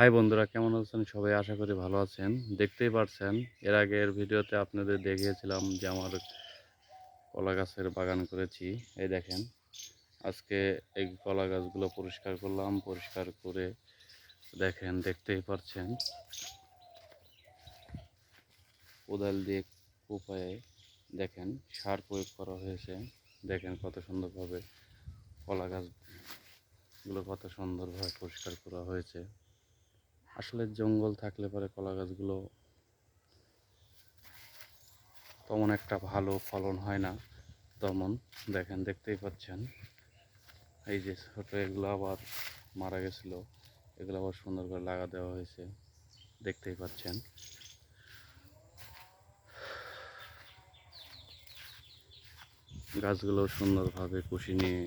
High বন্ধুরা, কেমন আছেন? সবাই আশা করি ভালো আছেন। দেখতেই পারছেন, এর আগের ভিডিওতে আপনাদের দেখিয়েছিলাম যে আমার কলা গাছের বাগান করেছি। এই দেখেন, আজকে এই কলা গাছগুলো পরিষ্কার করলাম, পরিষ্কার করে দেখেন, দেখতেই পারছেন। কোদাল দিয়ে কোপায়ে দেখেন, সার প্রয়োগ করা হয়েছে। দেখেন কত সুন্দরভাবে কলা গাছগুলো কত সুন্দরভাবে পরিষ্কার করা হয়েছে। আসলে জঙ্গল থাকলে পরে কলা গাছগুলো তেমন একটা ভালো ফলন হয় না, তেমন। দেখেন, দেখতেই পাচ্ছেন। এই যে ছোটো এগুলো আবার মারা গেছিল, এগুলো আবার সুন্দর করে লাগা দেওয়া হয়েছে, দেখতেই পাচ্ছেন। গাছগুলো সুন্দরভাবে কুশি নিয়ে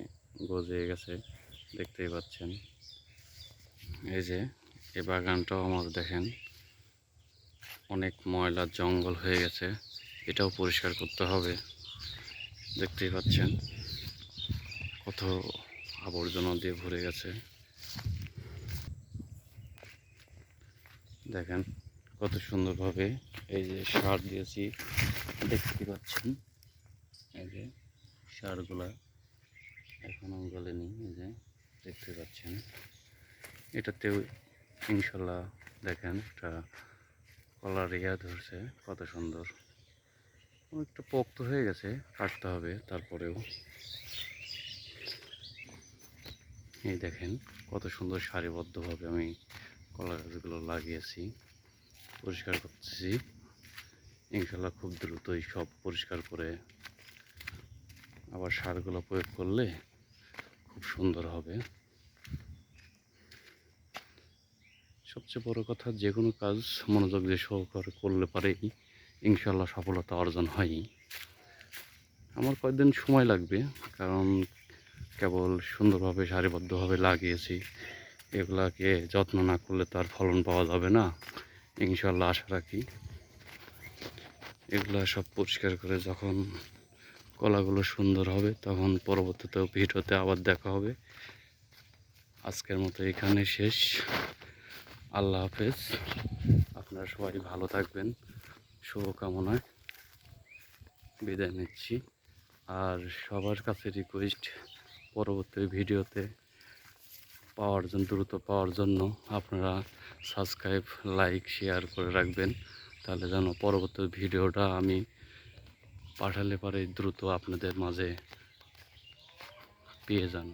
গজে গেছে, দেখতেই পাচ্ছেন। এই যে এই বাগানটাও আমার দেখেন। অনেক ময়লা, জঙ্গল হয়ে গেছে। এটাও পরিষ্কার করতে হবে। দেখতেই পাচ্ছেন কত আবর্জনা দিয়ে ভরে গেছে। দেখেন কত সুন্দরভাবে এই যে সার দিয়েছি, দেখতে পাচ্ছেন? এই যে সারগুলা এখনও গলেনি এই যে দেখতে পাচ্ছেন। এটাতেও ইনশাল্লাহ দেখেন একটা কলার ইয়া ধরছে, কত সুন্দর। অনেকটা পোক্ত হয়ে গেছে, কাটতে হবে তারপরেও। এই দেখেন, কত সুন্দর সারিবদ্ধভাবে আমি কলা গাছগুলো লাগিয়েছি, পরিষ্কার করতেছি। ইনশাল্লাহ খুব দ্রুতই সব পরিষ্কার করে আবার সারগুলো প্রয়োগ করলে খুব সুন্দর হবে। সবচেয়ে বড় কথা, যে কোনো কাজ মনোযোগ দিয়ে সহকারে করলে পারেই ইনশাল্লাহ সফলতা অর্জন হয় আমার কয়েকদিন সময় লাগবে, কারণ কেবল সুন্দরভাবে, সারিবদ্ধভাবে লাগিয়েছি। এগুলাকে যত্ন না করলে তার ফলন পাওয়া যাবে না ইনশাল্লাহ আশা রাখি। এগুলা সব পরিষ্কার করে যখন কলাগুলো সুন্দর হবে, তখন পরবর্তীতে ভিডিওতে আবার দেখা হবে। আজকের মতো এখানে শেষ। আল্লাহ হাফেজ। আপনারা সবাই ভালো থাকবেন। শুভকামনায় বিদায় নিচ্ছি। আর সবার কাছে রিকোয়েস্ট পরবর্তী ভিডিওতে পাওয়ার জন্য, দ্রুত পাওয়ার জন্য আপনারা সাবস্ক্রাইব লাইক শেয়ার করে রাখবেন। তাহলে যেন পরবর্তী ভিডিওটা আমি পাঠালে পরে দ্রুত আপনাদের মাঝে পেয়ে যান।